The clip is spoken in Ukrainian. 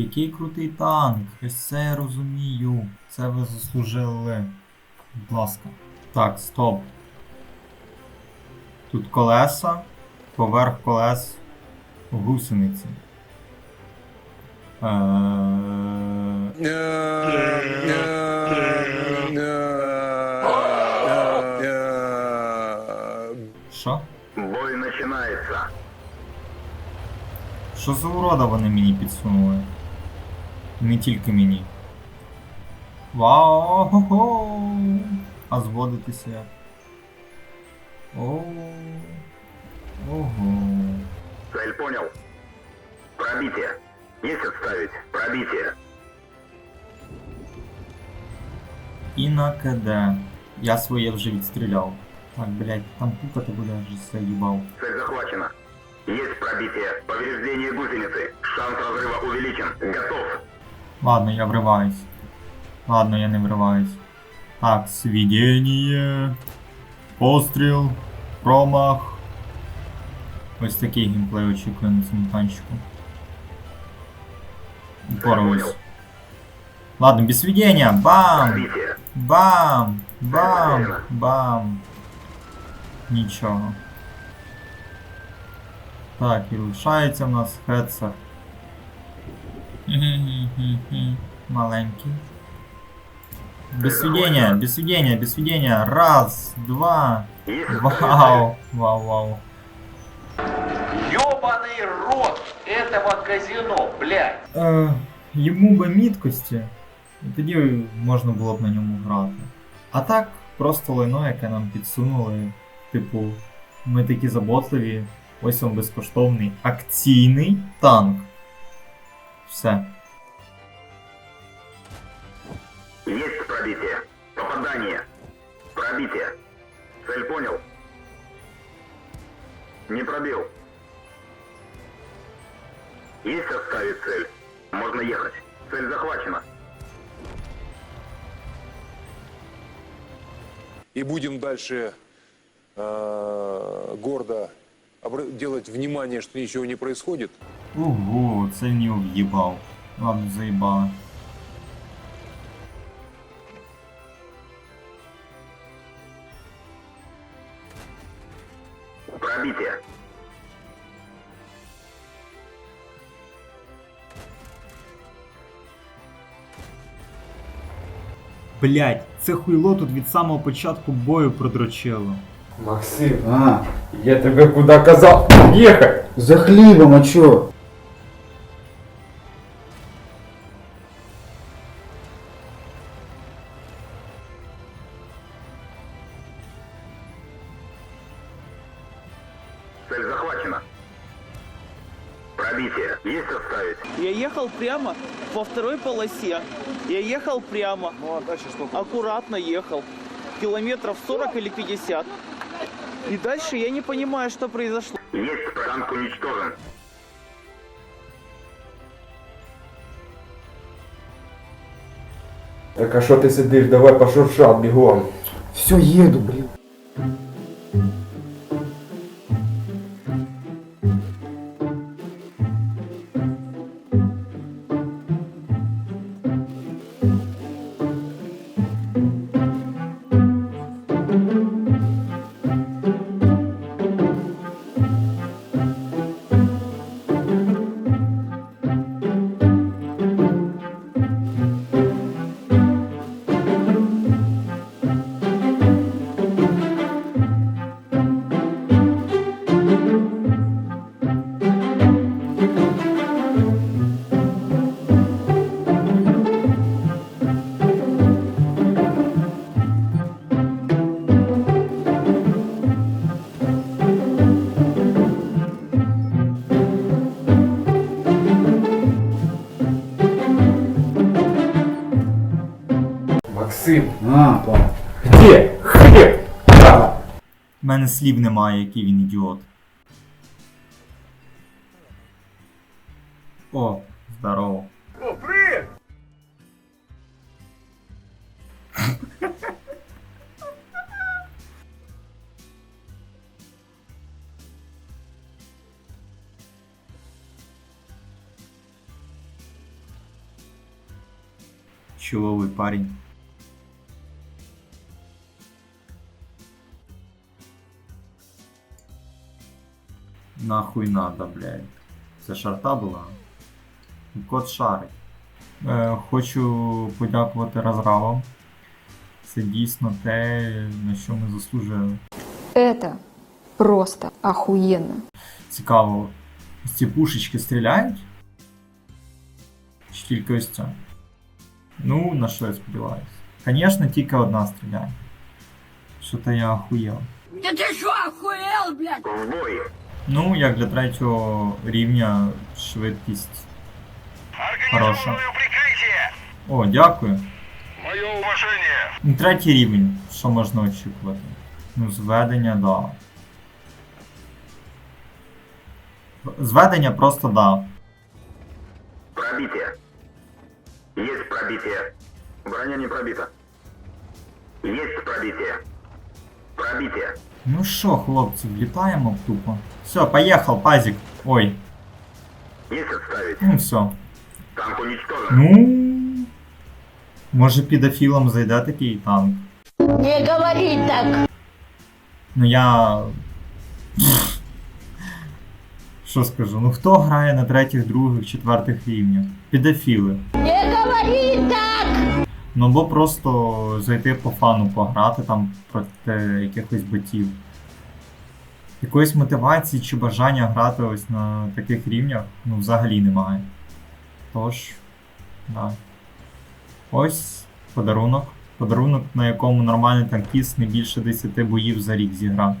Який крутий танк. Я розумію. Це ви заслужили. Будь ласка. Так, стоп. Тут колеса, поверх колес гусениці. Е... Що? Бой начинается. Що за урода вони мені підсунули? Не тільки мені. Вау! хо-хо! А зводитися як? О. Ого. Цель понял. Пробитие. Есть отставить. Пробитие. І на КД. Я своє вже відстріляв. Так, блядь, там пукати буде аж заїбав. Цель захвачена. Есть пробитие. Повреждение гусеницы. Шанс разрыва увеличен. Готов. Ладно, я вриваюсь. Ладно, я не вриваюсь. Так, свідєння. Постріл. Промах. Ось такий геймплей очікує на цьому танчику. Упораюсь. Ладно, без сведения. Бам! Пробитие. Бам! Бам! Бам! Нічого. Так, і лишається в нас хедсер. Хі-хі-хі-хі. Маленький. Без сведения, без сведения, без сведения. Раз, два. Есть Вау, вау, вау. Ёбаный рот этого казино, блядь. Е, йому би міткості, і тоді можна було б на ньому грати. А так, просто лайно, яке нам підсунули. Типу, ми такі заботливі, ось вам безкоштовний акційний танк. Все. Есть пробитие. Попадание. Пробитие. Цель понял. Не пробил. Есть оставить цель. Можно ехать. Цель захвачена. и будем дальше э, гордо делать внимание, что ничего не происходит, Ого, це не в'їбав. Ладно, заїбали. Пробитие. Блять, це хуйло тут від самого початку бою продрочило. Максим, А, я тебе куда казав ехать? за хлібом, а чо? Цель захвачена. Пробитие. Есть оставить. Я ехал прямо по второй полосе. Я ехал прямо. Ну а дальше что? Аккуратно ехал. Километров 40 или 50. И дальше я не понимаю, что произошло. Есть танк уничтожен. Так а що ти сидиш? Давай пошуршав бігом. Все, їду, блін. Максим, А, пап. где хліб? А, У мене слів немає, який він ідіот. О, здорово. О, привет! чоловий парень. Нахуй надо, блядь. Це шарта була. Кот шарить. Е, хочу подякувати розравам. Це дійсно те, на що ми заслужили. Это просто охуенно. Цікаво, ось ці пушечки стріляють? Чи тільки ось ця? Ну, на що я сподіваюся? Звісно, тільки одна стріляє. Що-то я охуєв. В бой! Ну, як для третього рівня швидкість хороша. О, дякую. Мое уважение! Ну, Третій рівень, що можна очікувати? Ну, зведення, да. Зведення просто да. Пробитие. Есть пробитие. Броня не пробита. Есть пробитие. Пробитие. Ну що, хлопці, влітаємо тупо. Все, поїхав, пазик. Ой, Есть отставить. ну все. Танк уничтожен. Ну. Може підофілом зайде такий танк. Не говори так. Ну я. Що скажу? Ну хто грає на третіх, других, четвертих рівнях? Підофіли. Не говори так. Ну або просто зайти по фану пограти там проти якихось ботів. Якоїсь мотивації чи бажання грати ось на таких рівнях ну взагалі немає. Тож, да. Ось подарунок. Подарунок, на якому нормальний танкіст не більше 10 боїв за рік зіграти.